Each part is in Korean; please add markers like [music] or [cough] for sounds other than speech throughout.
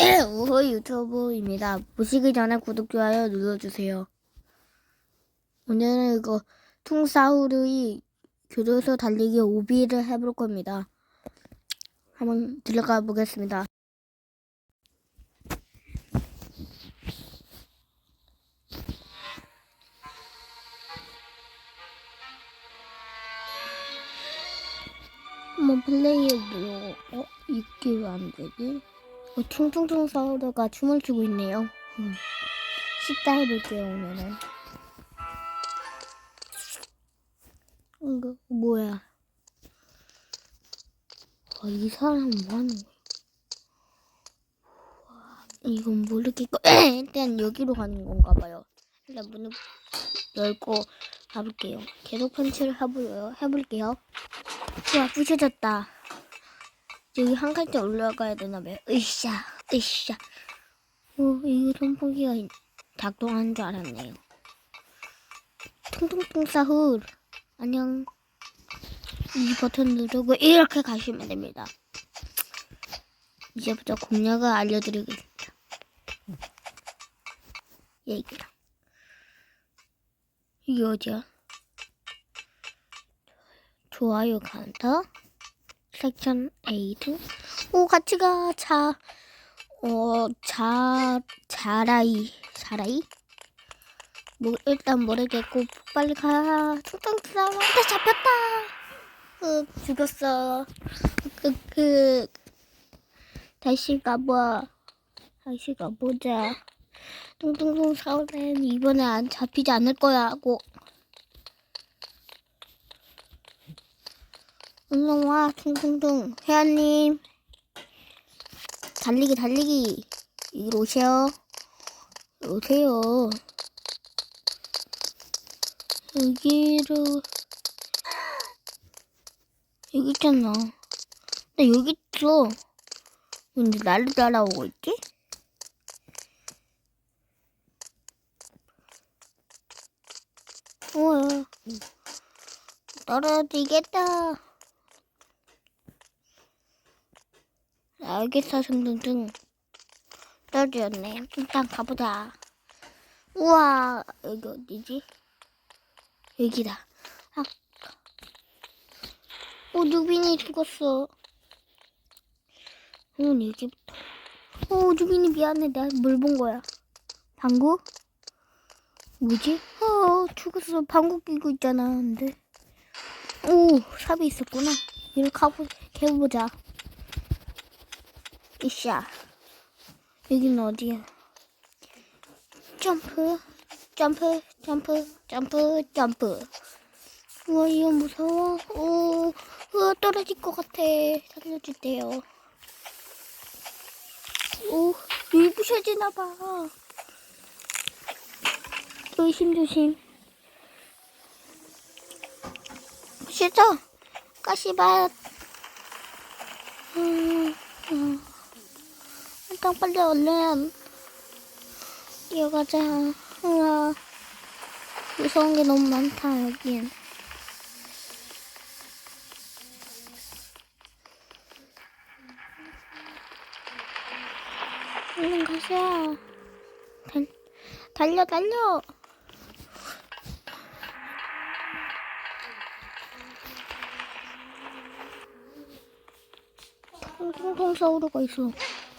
[laughs] 우호 유튜브입니다. 보시기 전에 구독, 좋아요 눌러주세요. 오늘은 이거 퉁사우르의 교도소 달리기 오비를 해볼 겁니다. 한번 들어가 보겠습니다. 한번 플레이해 보려. 어? 이게 왜 안 되지? 어, 퉁퉁퉁 사우르가 춤을 추고 있네요. 음. 식사 해볼게요, 오늘은. 이거, 뭐야. 와, 이 사람 뭐 하는 거야? 와, 이건 모르겠고, [clears throat] 일단 여기로 가는 건가 봐요. 일단 문을 열고 가볼게요. 계속 펀치를 해볼게요. 해볼게요. 와, 부셔졌다. 여기 한 칸째 올라가야 되나 봐요. 으쌰, 으쌰. 오, 이거 선풍기가 작동하는 줄 알았네요. 퉁퉁퉁 사훌. 안녕. 이 버튼 누르고 이렇게 가시면 됩니다. 이제부터 공략을 알려드리겠습니다. 여기다. 이게 어디야? 좋아요 카운터. 섹션 8. 오, 같이 가. 자, 어, 자, 자라이. 자라이? 뭐, 일단 모르겠고, 빨리 가. 퉁퉁 사람한테 잡혔다. 그, 죽였어. 그, 그, 다시 가봐. 다시 가보자. 퉁퉁퉁 사오는 이번에 안 잡히지 않을 거야 하고. 와, 퉁퉁퉁. 회원님. 달리기, 달리기. 이리로 오세요. 오세요. 여기로. 여기 있잖아. 나 여기 있어. 근데 나를 따라오고 있지? 우와. 떨어지겠다. 알겠어, 승등등. 떨어졌네. 일단 가보자. 우와, 여기 어디지? 여기다. 아. 오, 누빈이 죽었어. 어, 여기부터. 오, 누빈이 미안해. 나물본 거야. 방구? 뭐지? 어, 죽었어. 방구 끼고 있잖아. 근데. 오, 삽이 있었구나. 이렇게 가보, 해보자. 이샤. 여기는 어디야? 점프, 점프, 점프, 점프, 점프. 우와, 이거 무서워. 오, 우와, 떨어질 것 같아. 살려주세요. 오, 여기 부셔지나봐. 조심조심. 부셔져. 가시밭. 음, 음. 일단 빨리 얼른 뛰어가자. 우와. 무서운 게 너무 많다, 여긴. 얼른 가자. 달, 달려, 달려. 퉁퉁퉁 사우르가 있어.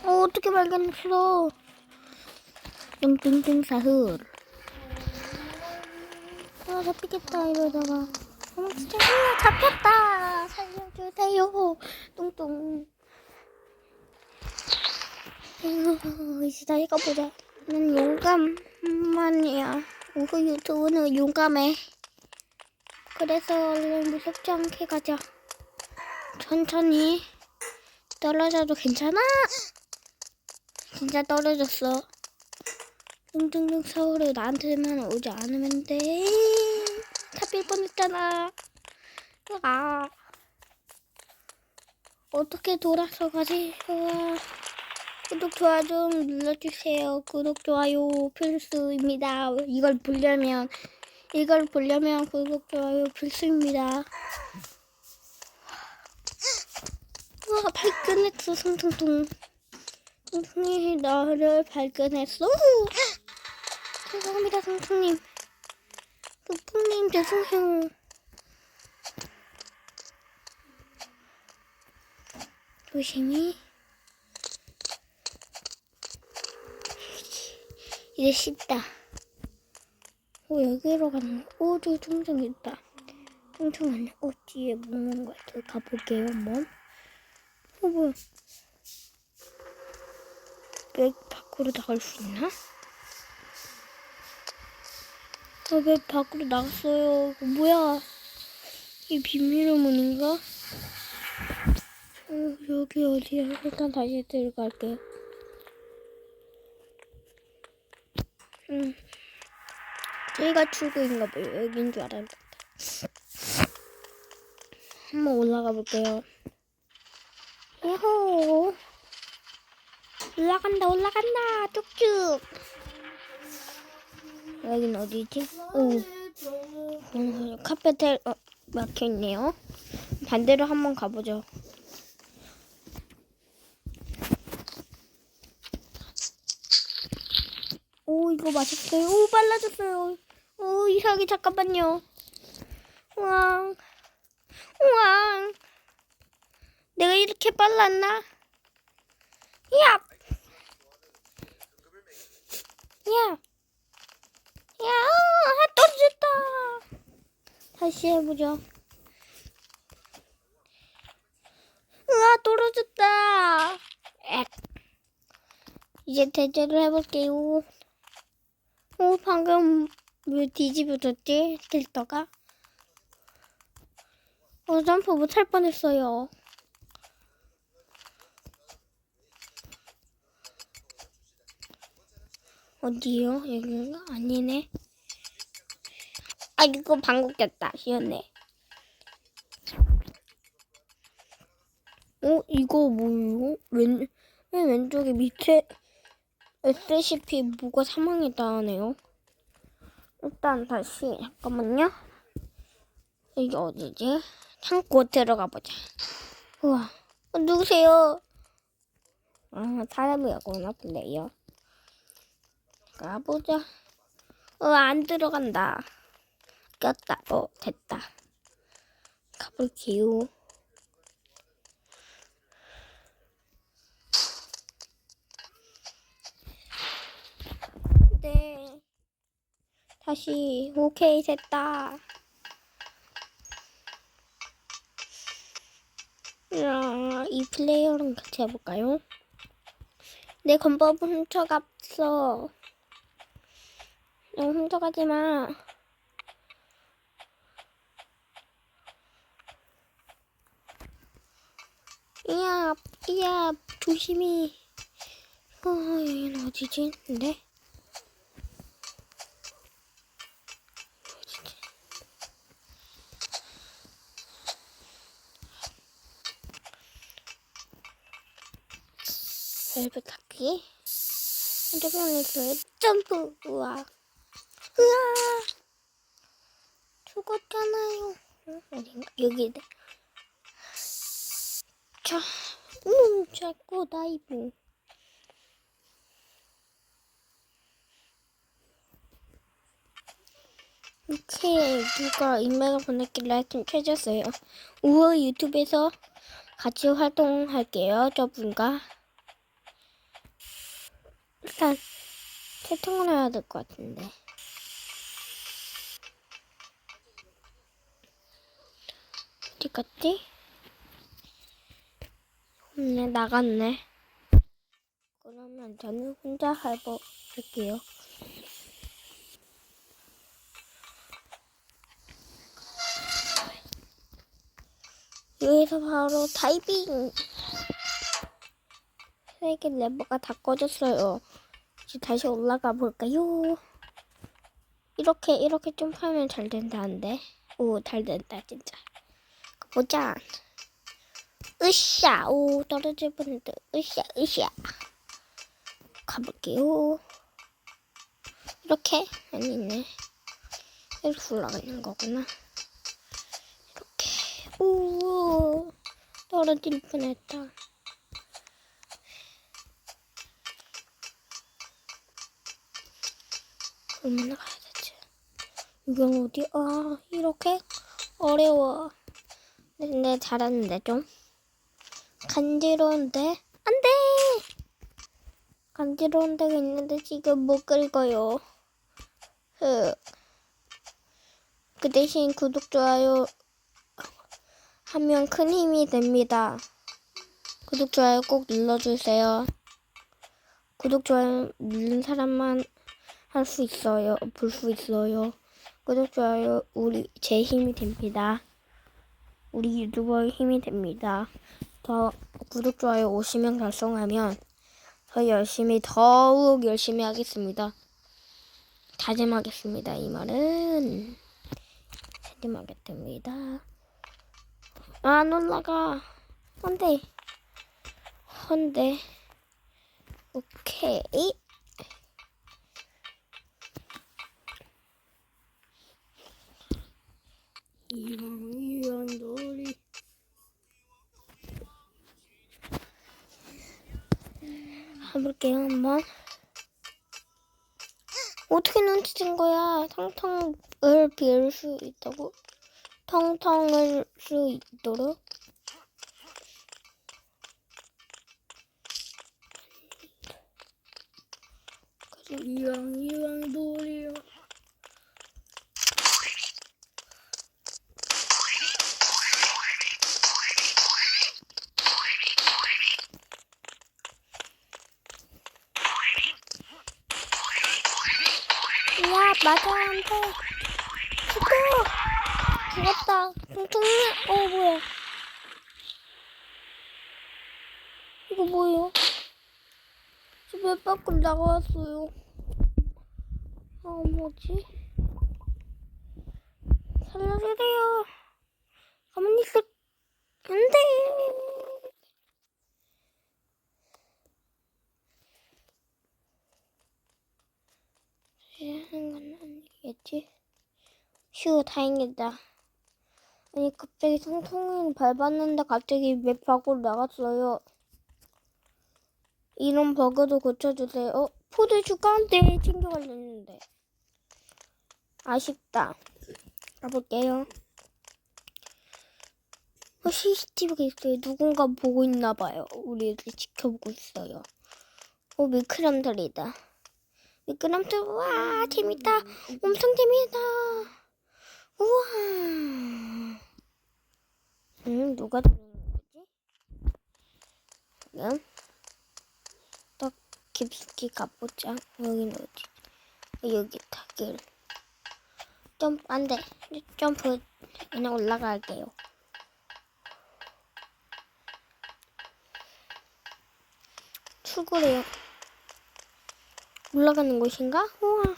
어, 어떻게 발견했어? 퉁퉁퉁 사흐. 아, 잡히겠다, 이러다가. 어, 진짜, 아, 잡혔다! 살려주세요. 뚱뚱. 아이고, 이제 다시 가보자. 난 용감만이야. 우후 유튜브는 용감해. 그래서 얼른 무섭지 않게 가자. 천천히. 떨어져도 괜찮아? 진짜 떨어졌어. 뚱뚱뚱 서울에 나한테만 오지 않으면 돼. 잡힐 뻔했잖아. 아. 어떻게 돌아서? 우와. 구독, 좋아요 좀 눌러주세요. 구독, 좋아요 필수입니다. 이걸 보려면, 이걸 보려면 구독, 좋아요 필수입니다. 우와, 발견했어, 퉁퉁퉁. 퉁퉁이 너를 발견했어. 죄송합니다, 퉁퉁님. 퉁퉁님 죄송해요. 조심히. 이제 쉽다. 오 여기로 가는. 오 저기 퉁퉁 있다. 퉁퉁 안에 어 뒤에 먹는 거 같아. 가볼게요 한번. 어 뭐야? 맵 밖으로 나갈 수 있나? 어, 맵 밖으로 나갔어요. 이거 뭐야? 이 비밀의 문인가? 어, 여기 어디야? 일단 다시 들어갈게요. 음, 여기가 출구인가 봐요. 여긴 줄 알았는데. 한번 올라가 볼게요. 야호! 올라간다, 올라간다! 쭉쭉! 여긴 어디지? 오, 어, 카페텔, 어, 막혀있네요. 반대로 한번 가보죠. 오, 이거 맛있어요. 오, 빨라졌어요. 오, 이상하게 잠깐만요. 우왕, 우왕. 내가 이렇게 빨랐나? 야! 야! 야! 떨어졌다! 다시 해보죠. 으아, 떨어졌다! 엑. 이제 대결을 해볼게요. 오, 방금 왜 뒤집어졌지? 필터가? 어, 점프 못할 뻔했어요. 어디요? 여긴가? 아니네. 아, 이거 방금 꼈다. 시원해. 어, 이거 뭐요? 왼, 맨 왼쪽에 밑에 SCP 뭐가 사망했다 하네요. 일단 다시, 잠깐만요. 여기 어디지? 창고 들어가 보자. 우와, 어, 누구세요? 아, 사람이었구나, 플레이어. 가보자. 어, 안 들어간다. 꼈다. 어, 됐다. 가볼게요. 네. 다시, 오케이, 됐다. 야, 이 플레이어랑 같이 해볼까요? 내 건법은 훔쳐갔어. 너 훔쳐가지 마. 이야, 이야, 조심히. 어, 여기는 어디지? 근데? 벨벳 타기? 저번에 점프, 우와. 으아! 죽었잖아요. 어, 어딘가? 여기다. 자, 음, 자꾸 다이브. 오케이, 누가 인맥을 보냈길래 하여튼 켜졌어요. 우와, 유튜브에서 같이 활동할게요, 저분과. 일단, 채팅을 해야 될 것 같은데. 어디 갔지? 없네, 나갔네. 그러면 저는 혼자 해볼게요. 여기서 바로 다이빙! 세개 레버가 다 꺼졌어요. 이제 다시 올라가 볼까요? 이렇게, 이렇게 좀 하면 잘 된다는데. 오, 잘 된다, 진짜. 보자. 으쌰, 오, 떨어질 뻔했다. 으쌰, 으쌰. 가볼게요. 이렇게? 아니네. 이렇게 올라가는 거구나. 이렇게. 오, 떨어질 뻔했다. 얼마나 가야 되지? 이건 어디? 아, 이렇게? 어려워. 근데 잘하는데 좀 간지러운데 안돼. 간지러운 데가 있는데 지금 못 긁어요. 흐. 그 대신 구독 좋아요 하면 큰 힘이 됩니다. 구독 좋아요 꼭 눌러주세요. 구독 좋아요 누른 사람만 할 수 있어요. 볼 수 있어요. 구독 좋아요 우리 제 힘이 됩니다. 우리 유튜버의 힘이 됩니다. 더 구독 좋아요 50명 달성하면 더 열심히 더욱 열심히 하겠습니다. 다짐하겠습니다. 이 말은 다짐하겠습니다. 안 올라가. 안 돼. 안 돼. 오케이. 이왕 이왕 놀이. 해볼게요 한번. 어떻게 눈치챈 거야? 텅텅을 빌수 있다고? 텅텅을 수 있도록? 이왕 이왕 놀이 야, 맞아, 안 돼. 죽어! 죽었다. 퉁퉁이야. 어, 뭐야. 이거 뭐예요? 집에 밖으로 나가왔어요. 아, 뭐지? 살려주세요. 가만히 있어. 안 돼. 하는 건 아니겠지? 휴, 다행이다. 아니, 갑자기 통통이를 밟았는데 갑자기 맵 밖으로 나갔어요. 이런 버그도 고쳐주세요. 어, 포드 주가한테 챙겨가려는데. 아쉽다. 가볼게요. 어, CCTV가 있어요. 누군가 보고 있나 봐요. 우리를 지켜보고 있어요. 어, 미크람들이다. 미끄럼틀 우와 재밌다 엄청 재밌다 우와. 음 누가 들어오는 거지? 그럼 더 깊숙이 가보자. 여기는 어디? 여기 타길 점 안돼. 점프. 그냥 올라갈게요. 출구래요. 올라가는 곳인가? 우와.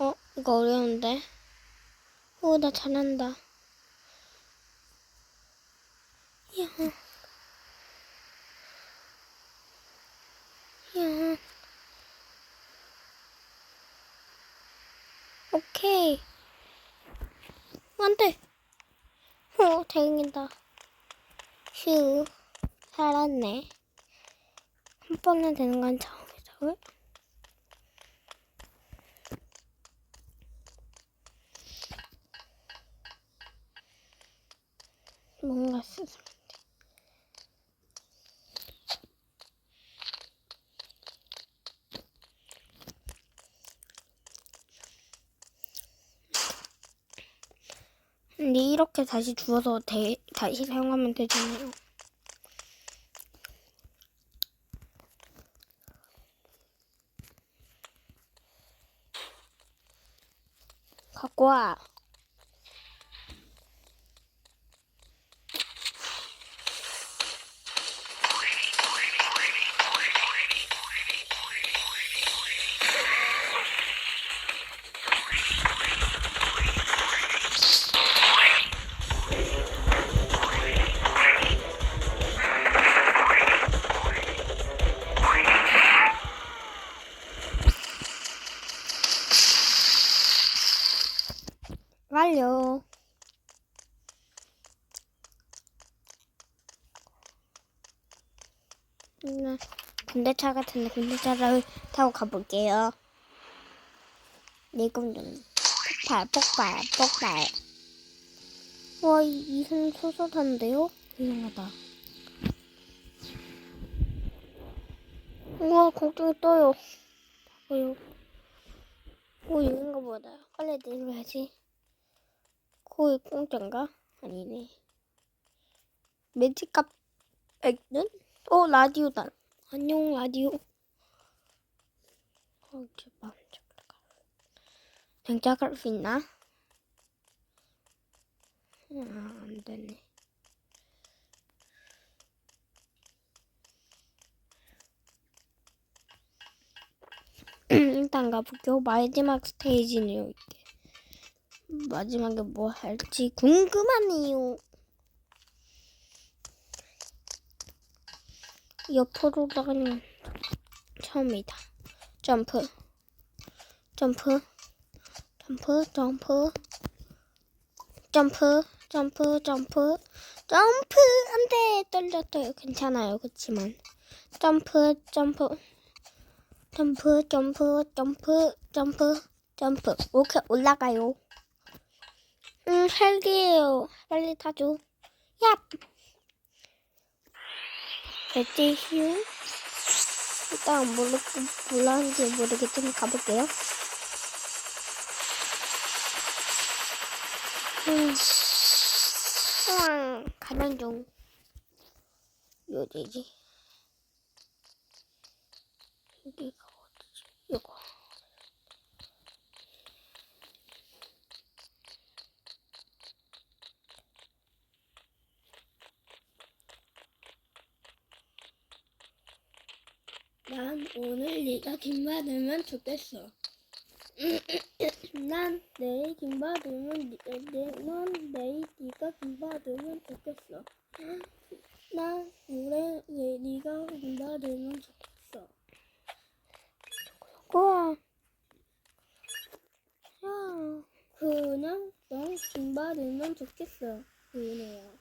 어, 이거 어려운데. 오, 나 잘한다. 이야. 이야. 오케이. 안 돼. 어, 다행이다. 휴. 살았네. 한 번에 되는 건 처음이다. 왜? 뭔가 스스로 근데 이렇게 다시 주워서 대, 다시 사용하면 되잖아요. 갖고 와. 완료. 음, 군대차 같은데 군대차를 타고 가볼게요. 내 검정 폭발 폭발 폭발 와 이- 이승 소소한데요? 이상하다 우와 걱정이 떠요 봐요 오 있는가 보다 빨리 내려야지 거의 공짜인가? 아니네 매직값 액는? 어 라디오다 안녕 라디오 어 제발 장착할 수 있나? 아, 안 되네. 일단 가볼게요. 마지막 스테이지네요, 이게. 마지막에 뭐 할지 궁금하네요. 옆으로 나가는 처음이다. 점프, 점프, 점프, 점프, 점프, 점프, 점프, 점프. 안돼 떨렸어요. 괜찮아요. 그렇지만 점프, 점프, 점프, 점프, 점프, 점프, 점프. 오케이 올라가요. 음 헬기예요. 빨리 타줘. 얍. 배지 휴. 일단 모르 몰랐는지 모르겠지만 가볼게요. 음. 우왕 가는 중. 어디지? 여기가 어디지? 이거. 난 오늘 네가 김 받으면 좋겠어. [clears throat] 난 내일 김 받으면 니- 내, 넌 내일 네가 김 받으면 좋겠어. [clears throat] 난 올해 내, 네가 김 받으면 좋겠어. 우와. 야. 그냥 넌김 받으면 좋겠어. 그네야.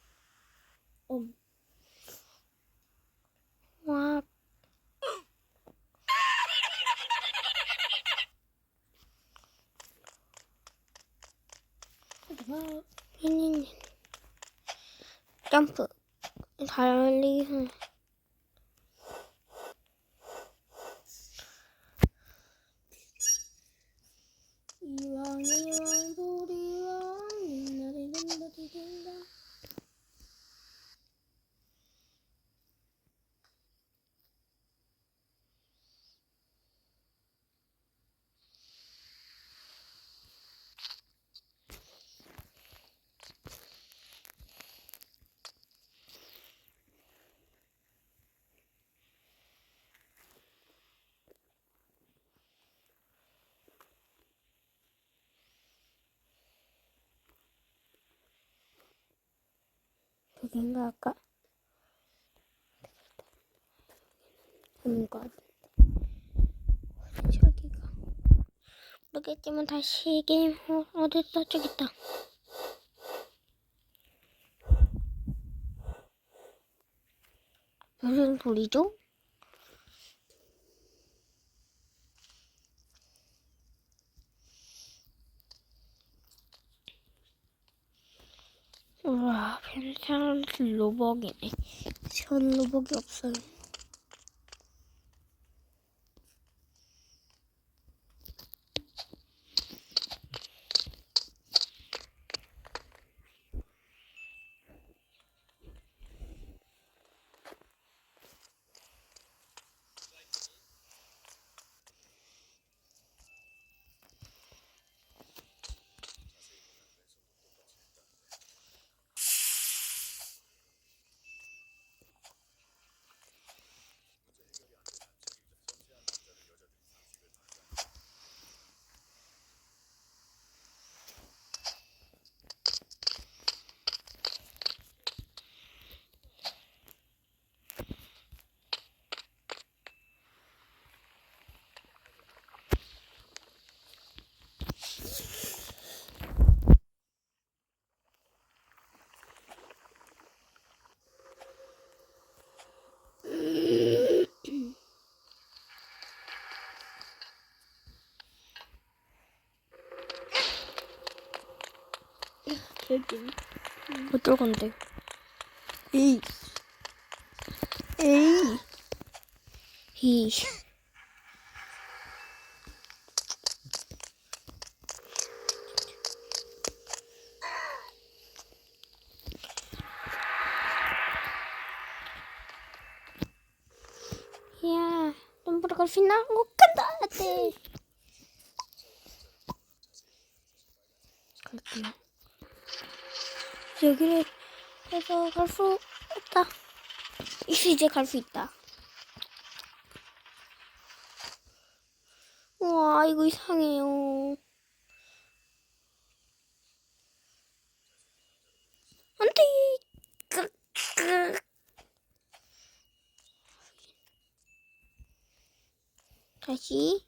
음. 와. 와, 피니님. 점프. 달리기. 이왕 이왕 린다리 린다리 린다. 여긴가 아까? 아닌 것 같은데. 저기가. 모르겠지만 다시 게임 어, 어딨어? 저기 있다. 무슨 소리죠? 우와, 로벅이네. 전 로벅이 없어요. 개꿀. 어떨 건데? 에이. 에이. 이. 야, 갈수 있나? 못 간다. 네. 갈게요. 여기를 해서 갈 수 없다. 이제 갈 수 있다. 우와, 이거 이상해요. 안 돼. 끄, 끄. 다시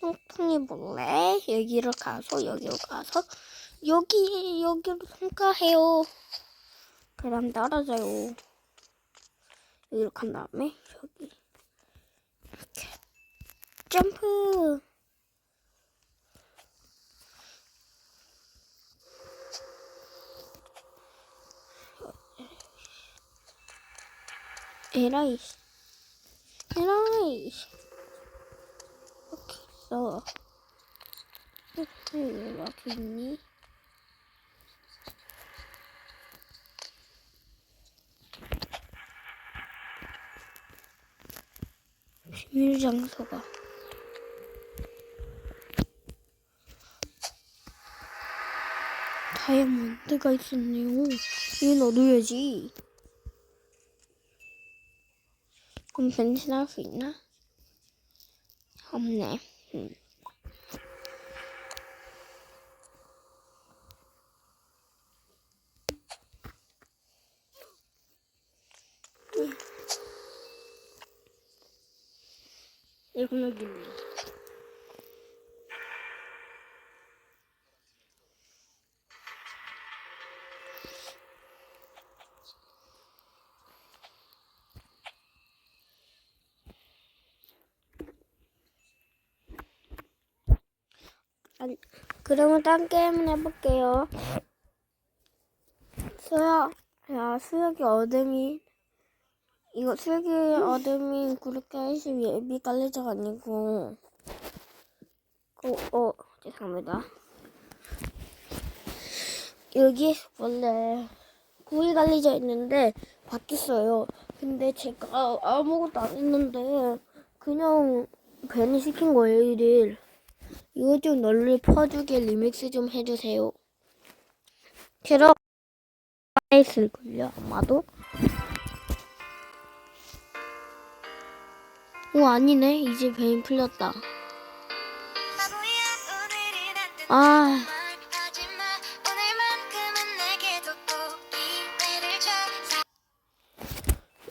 통통해 볼래? 여기로 가서 여기로 가서 여기 여기로 통과해요. 그럼 떨어져요. 여기로 간 다음에 여기 이렇게 점프. 에라이 에라이 이렇게 있어. 왜 이렇게 있니? 비밀 장소가 다이아몬드가 있었네요. 이건 얻어야지. 그럼 변신할 수 있나? 없네. 음. 여기 있네. 아니, 그러면 딴 게임을 해볼게요. 수야, 야, 수혁이 어둠이, 이거 수혁이 어둠이 그렇게 해서 예비 깔려져가 아니고, 그, 어, 죄송합니다. 여기 원래 구이 갈리져 있는데 바뀌었어요. 근데 제가 아무것도 안 했는데 그냥 괜히 시킨 거예요, 일을. 이거 좀 널리 퍼주게 리믹스 좀 해주세요. 캐러 있을걸요, 아마도. 오, 아니네. 이제 베인 풀렸다. 아,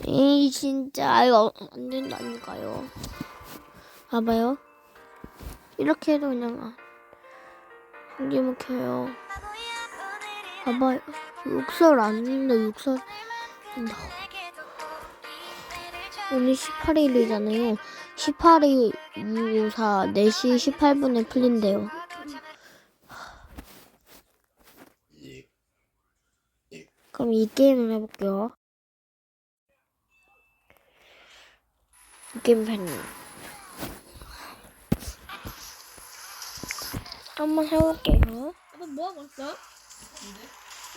이 진짜 이거 안 된다니까요. 봐봐요. 이렇게 해도 그냥 안- 생기면 켜요. 봐봐요. 욕설 아닌데 욕설 한다. 오늘 18일이잖아요. 18일 254 4시 18분에 풀린대요. 그럼 이 게임을 해볼게요. 이 게임 팬 한번 해볼게요. 아빠 뭐 하고 왔어?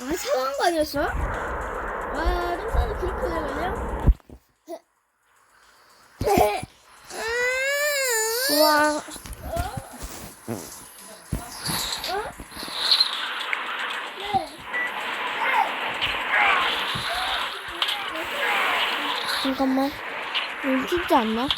아 샤워한 거 아니었어? 와 똥싸는 그렇게 걸려? 잠깐만. 이거 쉽지 않나?